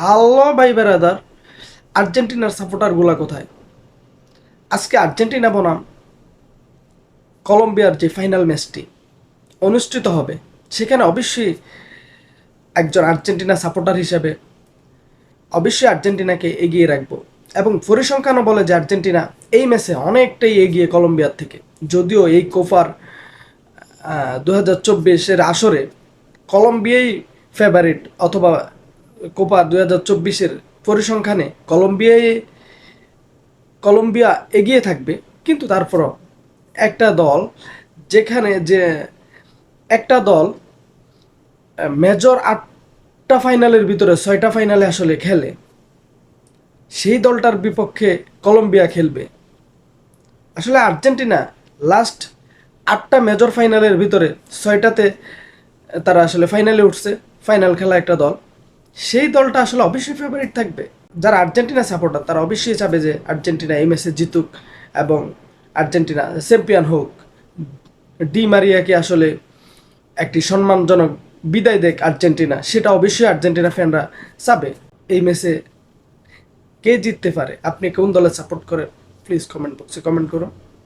Hello ভাই বেরাদার আর্জেন্টিনার সাপোর্টারগুলা কোথায়? আজকে আর্জেন্টিনা বনাম। কলম্বিয়ার যে ফাইনাল ম্যাচটি অনুষ্ঠিত হবে, সেখানে অবশ্যই একজন আর্জেন্টিনা সাপোর্টার হিসেবে অবশ্যই আর্জেন্টিনাকে এগিয়ে রাখব। এবং পরিসংখ্যানও বলে যে আর্জেন্টিনা এই ম্যাচে অনেকটাই এগিয়ে কলম্বিয়ার থেকে। যদিও এই কোফার দু হাজার চব্বিশের আসরে কলম্বিয়াই ফেভারিট অথবা কোপা দু হাজার চব্বিশের পরিসংখ্যানে কলম্বিয়ায়, কলম্বিয়া এগিয়ে থাকবে, কিন্তু তারপরও একটা দল যেখানে যে একটা দল মেজর আটটা ফাইনালের ভিতরে ছয়টা ফাইনালে আসলে খেলে, সেই দলটার বিপক্ষে কলম্বিয়া খেলবে। আসলে আর্জেন্টিনা লাস্ট আটটা মেজর ফাইনালের ভিতরে ছয়টাতে তারা আসলে ফাইনালে উঠছে ফাইনাল খেলা একটা দল। সেই দলটা আসলে অবশ্যই ফেভারিট থাকবে। যারা আর্জেন্টিনা সাপোর্টার তারা অবশ্যই চাবে যে আর্জেন্টিনা এই ম্যাচে জিতুক এবং আর্জেন্টিনা চ্যাম্পিয়ন হোক। ডি মারিয়াকে আসলে একটি সম্মানজনক বিদায় দেখ আর্জেন্টিনা, সেটা অবশ্যই আর্জেন্টিনা ফ্যানরা চাবে। এই ম্যাচে কে জিততে পারে? আপনি কোন দলে সাপোর্ট করেন? প্লিজ কমেন্ট বক্সে কমেন্ট করুন